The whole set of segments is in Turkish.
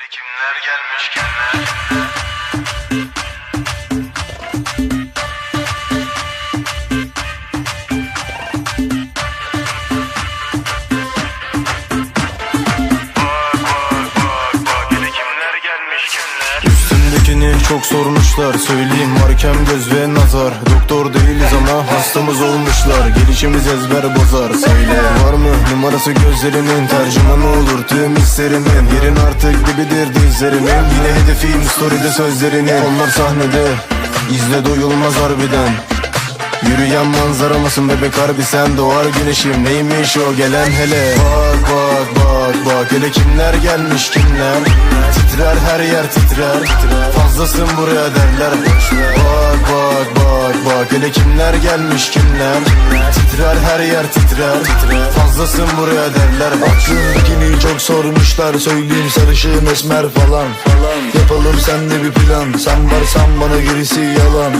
Hele kimler gelmiş kimler Üstündekini çok sormuşlar Söyleyeyim varken göz ve nazar. Doktor değiliz ama hastamız olmuşlar Gelişimiz ezber bozar Söyle var mı numarası gözlerinin Tercümanı olur tüm hislerimin Yerin artık dibidir dizlerimin Yine hedefim storyde sözlerinin. Onlar sahnede izle doyulmaz harbiden. Yürüyen manzara mısın bebek harbi sen doğar güneşim. Neymiş o gelen hele? Bak bak bak bak kimler gelmiş kimler? Titrer her yer titrer. Fazlasın buraya derler. Bak bak bak bak. Hele kimler gelmiş kimler? Titrer her yer titrer. Fazlasın buraya derler. Aklındakini çok sormuşlar. Söyleyeyim sarışın esmer falan. Yapalım sende bir plan. Sen varsan bana gerisi yalan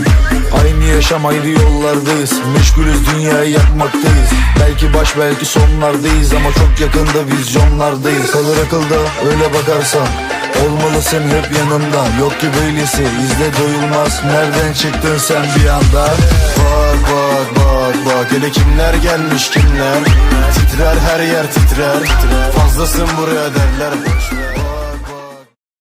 Yaşam ayrı yollardayız Meşgulüz dünyayı yakmaktayız. Belki baş belki sonlardayız Ama çok yakında vizyonlardayız. Kalır akılda öyle bakarsan. Olmalısın hep yanımda Yok ki böylesi. İzle doyulmaz Nereden çıktın sen bir anda? Bak bak bak bak hele kimler gelmiş kimler? Titrer her yer titrer. Fazlasın buraya derler Bak